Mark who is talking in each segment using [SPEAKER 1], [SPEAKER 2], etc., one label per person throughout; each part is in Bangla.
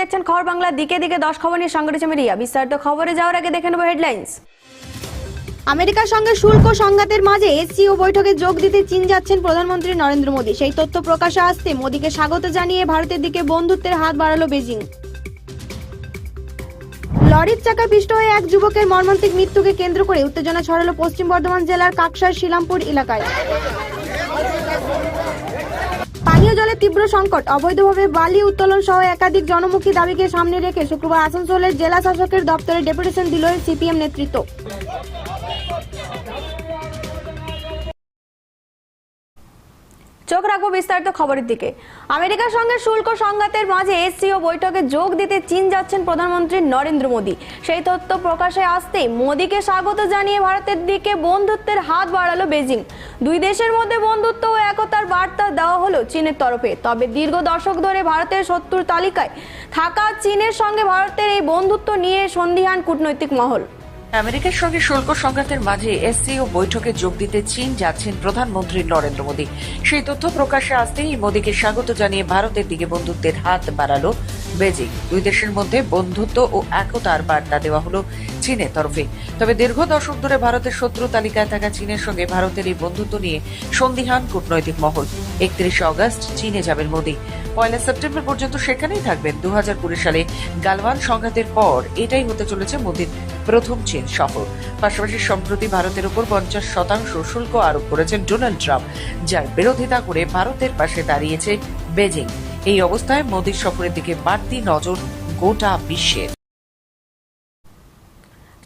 [SPEAKER 1] দেখছেন খবর বাংলা। দিকে দিকে দশ খবর নিয়ে সঙ্গে রয়েছে রিয়া। বিস্তারিত খবরে যাওয়ার আগে দেখে নেব হেডলাইন্স আমেরিকার সঙ্গে শুল্ক সংঘাতের মাঝে এসসিও বৈঠকে যোগ দিতে চীন যাচ্ছেন প্রধানমন্ত্রী নরেন্দ্র মোদী। সেই তথ্য প্রকাশে আসতে মোদীকে স্বাগত জানিয়ে ভারতের দিকে বন্ধুত্বের হাত বাড়ালো বেজিং। লরির চাকা পিষ্ট হয়ে এক যুবকের মর্মান্তিক মৃত্যুকে কেন্দ্র করে উত্তেজনা ছড়ালো পশ্চিম বর্ধমান জেলার কাকসার শিলামপুর এলাকায়। পানীয় জলের তীব্র সংকট। অবৈধভাবে বালি উত্তোলন সহ একাধিক জনমুখী দাবিকে সামনে রেখে শুক্রবার আসানসোলের জেলা শাসকের দপ্তরে ডেপুটেশন দিল সিপিএম নেতৃত্ব। চোখ রাখব বিস্তারিত খবরের দিকে। আমেরিকার সঙ্গে শুল্ক সংঘাতের মাঝে এসসিও বৈঠকে যোগ দিতে চীন যাচ্ছেন প্রধানমন্ত্রী নরেন্দ্র মোদী। সেই তথ্য প্রকাশে আসতেই মোদীকে স্বাগত জানিয়ে ভারতের দিকে বন্ধুত্বের হাত বাড়ালো বেজিং দুই দেশের মধ্যে বন্ধুত্ব ও একতার বার্তা দেওয়া হলো চীনের তরফে। তবে দীর্ঘ দশক ধরে ভারতের শত্রুর তালিকায় থাকা চীনের সঙ্গে ভারতের এই বন্ধুত্ব নিয়ে সন্দিহান কূটনৈতিক মহল।
[SPEAKER 2] আমেরিকার সঙ্গে শুল্ক সংঘাতের মাঝে এসসিও বৈঠকে যোগ দিতে চীন যাচ্ছেন প্রধানমন্ত্রী নরেন্দ্র মোদী। সেই তথ্য প্রকাশে আসতেই মোদীকে স্বাগত জানিয়ে ভারতের দিকে বন্ধুত্বের হাত বাড়ালো বেজিং। দুই দেশের মধ্যে বন্ধুত্ব ও একতার বার্তা দেওয়া হলো চীনের তরফে। তবে দীর্ঘ দশক ধরে ভারতের শত্রু তালিকায় থাকা চীনের সঙ্গে ভারতের এই বন্ধুত্ব নিয়ে সন্দিহান কূটনৈতিক মহল। একত্রিশে অগস্ট চীনে যাবেন মোদী। পয়লা সেপ্টেম্বর পর্যন্ত সেখানেই থাকবেন। দু হাজার কুড়ি সালে গালওয়ান সংঘাতের পর এটাই হতে চলেছে মোদীর প্রথম চীন সফর। পাশাপাশি সম্প্রতি ভারতের উপর পঞ্চাশ শতাংশ শুল্ক আরোপ করেছেন ডোনাল্ড ট্রাম্প, যার বিরোধিতা করে ভারতের পাশে দাঁড়িয়েছে বেজিং। এই অবস্থায় মোদীর সফরের দিকে বাড়তি নজর গোটা বিশ্বের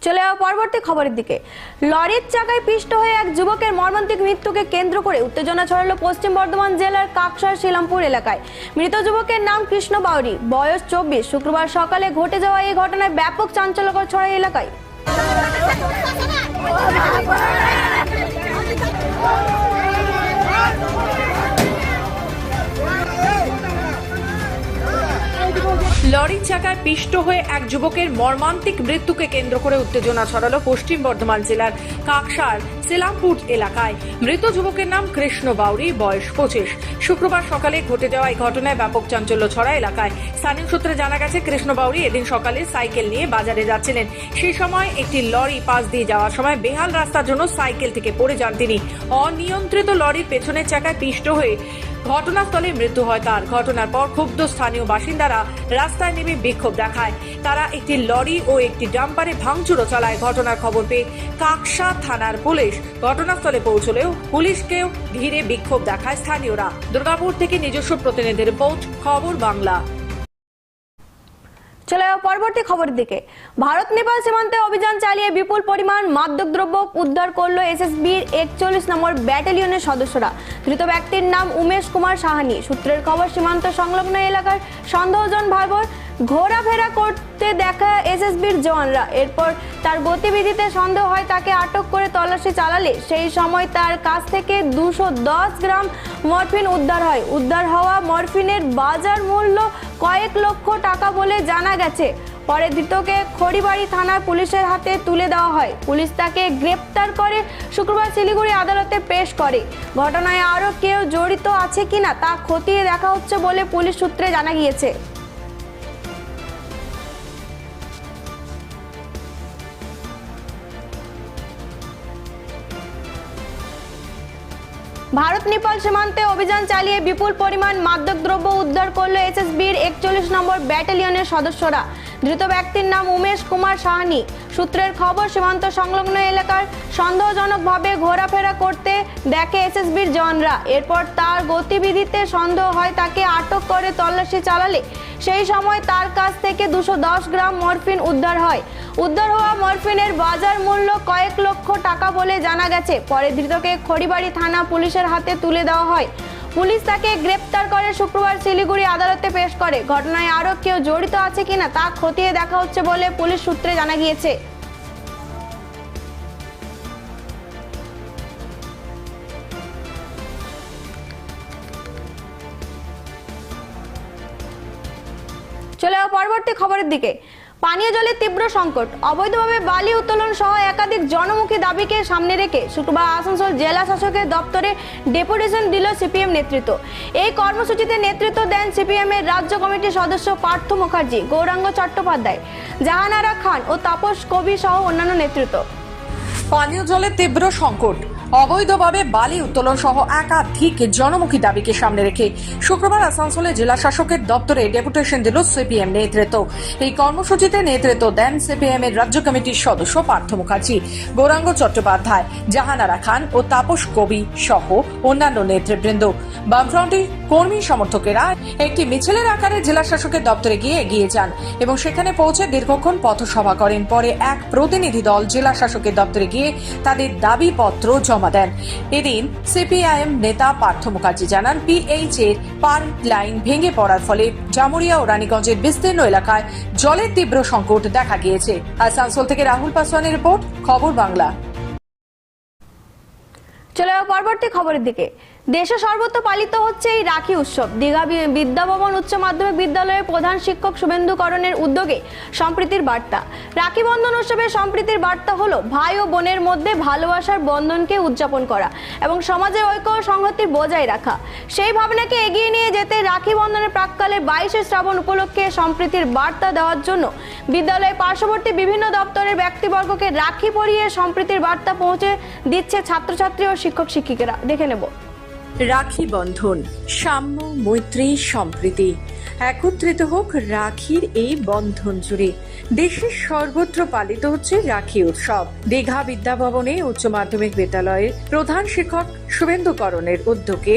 [SPEAKER 1] চলে যাওয়া পরবর্তী খবরের দিকে। লরির চাকায় পিষ্ট হয়ে এক যুবকের মর্মান্তিক মৃত্যুকে কেন্দ্র করে উত্তেজনা ছড়ালো পশ্চিম বর্ধমান জেলার কাকসার শিলামপুর এলাকায়। মৃত যুবকের নাম কৃষ্ণ বাউরি, বয়স চব্বিশ। শুক্রবার সকালে ঘটে যাওয়া এই ঘটনায় ব্যাপক চাঞ্চল্যকর ছড়ায় এলাকায়।
[SPEAKER 3] চাকায় পিষ্ট হয়ে এক যুবকের মর্মান্তিক মৃত্যুকে কেন্দ্র করে উত্তেজনা ছড়ালো পশ্চিম বর্ধমান জেলার কাকসার সিলামপুর এলাকায়। মৃত যুবকের নাম কৃষ্ণ বাউরি, বয়স পঁচিশ। শুক্রবার সকালে ঘটে যাওয়া এই ঘটনায় ব্যাপক চাঞ্চল্য ছড়া এলাকায়। স্থানীয় সূত্রে জানা গেছে, কৃষ্ণ বাউরি এদিন সকালে সাইকেল নিয়ে বাজারে যাচ্ছিলেন। সেই সময় একটি লরি পাশ দিয়ে যাওয়ার সময় বেহাল রাস্তার জন্য সাইকেল থেকে পড়ে যান তিনি। অনিয়ন্ত্রিত লরির পেছনের চাকায় পিষ্ট হয়ে ঘটনাস্থলে মৃত্যু হয় তার। ঘটনার পর ক্ষুব্ধ স্থানীয় বাসিন্দারা রাস্তায় নেমে বিক্ষোভ দেখায়। তারা একটি লরি ও একটি ডাম্পারে ভাঙচুরও চালায়। ঘটনার খবর পেয়ে কাকসা থানার পুলিশ ঘটনাস্থলে পৌঁছলেও পুলিশকেও ঘিরে বিক্ষোভ দেখায় স্থানীয়রা। দুর্গাপুর থেকে নিজস্ব প্রতিনিধি রিপোর্ট, খবর বাংলা।
[SPEAKER 1] চলে যাওয়া পরবর্তী খবরের দিকে। ভারত নেপাল সীমান্তে অভিযান চালিয়ে বিপুল পরিমাণ মাদক দ্রব্য উদ্ধার করল এসএসবির একচল্লিশ নম্বর ব্যাটালিয়নের সদস্যরা। ধৃত ব্যক্তির নাম উমেশ কুমার সাহানি। সূত্রের খবর, সীমান্ত সংলগ্ন এলাকার সন্দেহজন ভাবর ঘোরাফেরা করতে দেখা এসএসবির জওয়ানরা। এরপর তার গতিবিধিতে সন্দেহ হয়, তাকে আটক করে তল্লাশি চালালে। সেই সময় তার কাছ থেকে দুশো গ্রাম মরফিন উদ্ধার হয়। উদ্ধার হওয়া মরফিনের বাজার মূল্য কয়েক লক্ষ টাকা বলে জানা গেছে। পরে ধৃতকে খড়িবাড়ি থানার পুলিশের হাতে তুলে দেওয়া হয়। পুলিশ তাকে গ্রেপ্তার করে শুক্রবার শিলিগুড়ি আদালতে পেশ করে। ঘটনায় আরও কেউ জড়িত আছে কিনা তা খতিয়ে দেখা হচ্ছে বলে পুলিশ সূত্রে জানা গিয়েছে। ভারত নেপাল সীমান্তে অভিযান চালিয়ে বিপুল পরিমাণ মাদকদ্রব্য উদ্ধার করল এসএসবির একচল্লিশ নম্বর ব্যাটালিয়নের সদস্যরা। ধৃত ব্যক্তির নাম উমেশ কুমার সাহানি। সূত্রের খবর, সীমান্ত সংলগ্ন এলাকার সন্দেহজনকভাবে ঘোরাফেরা করতে দেখে এসএসবির জনরা এরপর তার গতিবিধিতে সন্দেহ হয়, তাকে আটক করে তল্লাশি চালালে। সেই সময় তার কাছ থেকে দুশো গ্রাম মরফিন উদ্ধার হয়। উদ্ধার হওয়া মরফিনের বাজার মূল্য কয়েক লক্ষ টাকা বলে জানা গেছে। পরে ধৃতকে খড়িবাড়ি থানা পুলিশের হাতে তুলে দেওয়া হয়। পুলিশ তাকে গ্রেপ্তার করে শুক্রবার শিলিগুড়ি আদালতে পেশ করে। ঘটনায় আরও কেউ জড়িত আছে কিনা তা খতিয়ে দেখা হচ্ছে বলে পুলিশ সূত্রে জানা গিয়েছে। চলে পরবর্তী খবরের দিকে। পানীয় জলের তীব্র সংকট। অবৈধভাবে বালি উত্তোলন সহ একাধিক জনমুখী দাবিকে সামনে রেখে শুক্রবার আসানসোল জেলা শাসকের দপ্তরে ডেপুটেশন দিল সিপিএম নেতৃত্ব। এই কর্মসূচিতে নেতৃত্ব দেন সিপিএম এর রাজ্য কমিটির সদস্য পার্থ মুখার্জি, গৌরাঙ্গ চট্টোপাধ্যায়, জাহানারা খান ও তাপস কবি সহ অন্যান্য নেতৃত্ব।
[SPEAKER 3] পানীয় জলের তীব্র সংকট। অবৈধভাবে বালি উত্তোলন সহ একাধিক জনমুখী দাবিকে সামনে রেখে শুক্রবার আসানসোলে জেলা শাসকের দপ্তরে ডেপুটেশন দিল সিপিএম নেতৃত্ব। এই কর্মসূচিতে নেতৃত্ব দেন সিপিএম এর রাজ্য কমিটির সদস্য পার্থ মুখার্জি, গৌরাঙ্গ চট্টোপাধ্যায়, জাহানারা খান ও তাপস কবি সহ অন্যান্য নেতৃবৃন্দ। বামফ্রন্টের কর্মী সমর্থকেরা একটি মিছিলের আকারে জেলা শাসকের দপ্তরে গিয়ে এগিয়ে যান এবং সেখানে পৌঁছে দীর্ঘক্ষণ পথসভা করেন। পরে এক প্রতিনিধি দল জেলা শাসকের দপ্তরে গিয়ে তাদের দাবিপত্র জমা দেন এদিন সিপিআইএম নেতা পার্থ মুখার্জি জানান পিএইচ এর পার্ক লাইন ভেঙে পড়ার ফলে জামুরিয়া ও রানীগঞ্জের বিস্তীর্ণ এলাকায় জলের তীব্র সংকট দেখা গিয়েছে। আসানসোল থেকে রাহুল পাসওয়ানের রিপোর্ট, খবর বাংলা।
[SPEAKER 1] চলে পরবর্তী খবরের দিকে। দেশে সর্বত্র পালিত হচ্ছে এই রাখি উৎসব। দীঘা বিদ্যাভবন উচ্চ মাধ্যমিক বিদ্যালয়ের প্রধান শিক্ষক শুভেন্দুকরণের উদ্যোগে সম্প্রীতির বার্তা। রাখি বন্ধন উৎসবের সম্প্রীতির বার্তা হলো ভাই ও বোনের মধ্যে ভালোবাসার বন্ধনকে উদযাপন করা এবং সমাজের ঐক্য ও সংহতি বজায় রাখা। সেই ভাবনাকে এগিয়ে নিয়ে যেতে রাখি বন্ধনের প্রাককালে বাইশে শ্রাবণ উপলক্ষে সম্প্রীতির বার্তা দেওয়ার জন্য বিদ্যালয়ের পার্শ্ববর্তী বিভিন্ন দপ্তরের ব্যক্তিবর্গকে রাখি পরিয়ে সম্প্রীতির বার্তা পৌঁছে দিচ্ছে ছাত্রছাত্রী ও শিক্ষক শিক্ষিকারা দেখে নেব।
[SPEAKER 3] রাখি বন্ধন সাম্য মৈত্রী সম্প্রীতি একত্রিত হোক রাখির এই বন্ধন জুড়ে। দেশের সর্বত্র পালিত হচ্ছে রাখি উৎসব। দীঘা বিদ্যাভবনে উচ্চ মাধ্যমিক বিদ্যালয়ের প্রধান শিক্ষক শুভেন্দুকরণের উদ্যোগে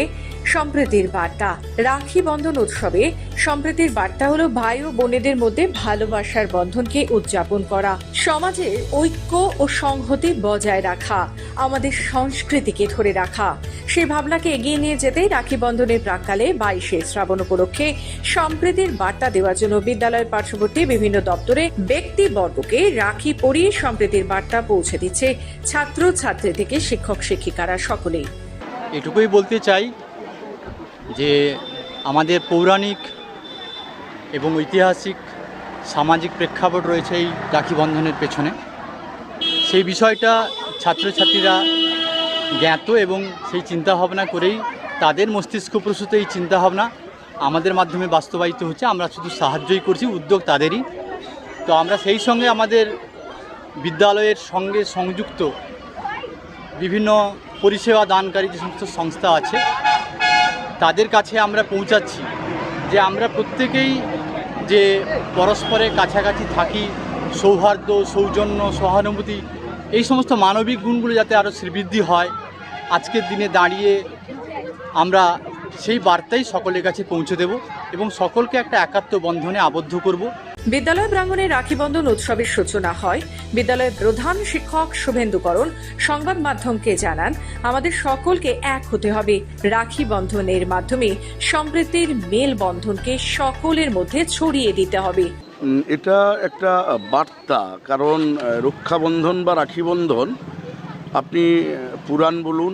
[SPEAKER 3] সম্প্রীতির বার্তা। রাখি বন্ধন উৎসবে সম্প্রীতির বার্তা হলো ভাই ও বোনেদের মধ্যে ভালোবাসার বন্ধনকে উদযাপন করা। সমাজের ঐক্য ও সংহতি বজায় রাখা, আমাদের সংস্কৃতিকে ধরে রাখা। সে ভাবনাকে এগিয়ে নিয়ে যেতেই রাখি বন্ধনের প্রাককালে বাইশে শ্রাবণ উপলক্ষে সম্প্রীতির বার্তা দেওয়ার জন্য বিদ্যালয়ের পার্শ্ববর্তী বিভিন্ন দপ্তরে ব্যক্তিবর্গকে রাখি পরিয়ে সম্প্রীতির বার্তা পৌঁছে দিচ্ছে ছাত্র ছাত্রী থেকে শিক্ষক শিক্ষিকারা সকলেই।
[SPEAKER 4] এটুকুই বলতে চাই যে আমাদের পৌরাণিক এবং ঐতিহাসিক সামাজিক প্রেক্ষাপট রয়েছে এই রাখি বন্ধনের পেছনে। সেই বিষয়টা ছাত্রছাত্রীরা জ্ঞাত এবং সেই চিন্তাভাবনা করেই তাদের মস্তিষ্কপ্রসূত এই চিন্তাভাবনা আমাদের মাধ্যমে বাস্তবায়িত হচ্ছে, আমরা শুধু সাহায্যই করছি, উদ্যোগ তাদেরই। তো আমরা সেই সঙ্গে আমাদের বিদ্যালয়ের সঙ্গে সংযুক্ত বিভিন্ন পরিষেবা দানকারী যে সমস্ত সংস্থা আছে, তাদের কাছে আমরা পৌঁছাচ্ছি যে আমরা প্রত্যেকেই যে পরস্পরের কাছাকাছি থাকি, সৌহার্দ্য, সৌজন্য, সহানুভূতি, এই সমস্ত মানবিক গুণগুলো যাতে আরও শ্রীবৃদ্ধি হয়, আজকের দিনে দাঁড়িয়ে আমরা সেই বার্তাই সকলের কাছে পৌঁছে দেব এবং সকলকে একটা একাত্ম বন্ধনে আবদ্ধ করব।
[SPEAKER 3] বিদ্যালয় প্রাঙ্গণে রাখি বন্ধন উৎসবের সূচনা হয়। বিদ্যালয়ের প্রধান শিক্ষক শুভেন্দুকরণ সংবাদ মাধ্যমকে জানান আমাদের সকলকে এক হতে হবে রাখি বন্ধনের মাধ্যমে। সম্প্রীতির মেল বন্ধনকে সকলের মধ্যে ছড়িয়ে দিতে হবে।
[SPEAKER 5] এটা একটা বার্তা কারণ রক্ষাবন্ধন বা রাখি বন্ধন আপনি পুরাণ বলুন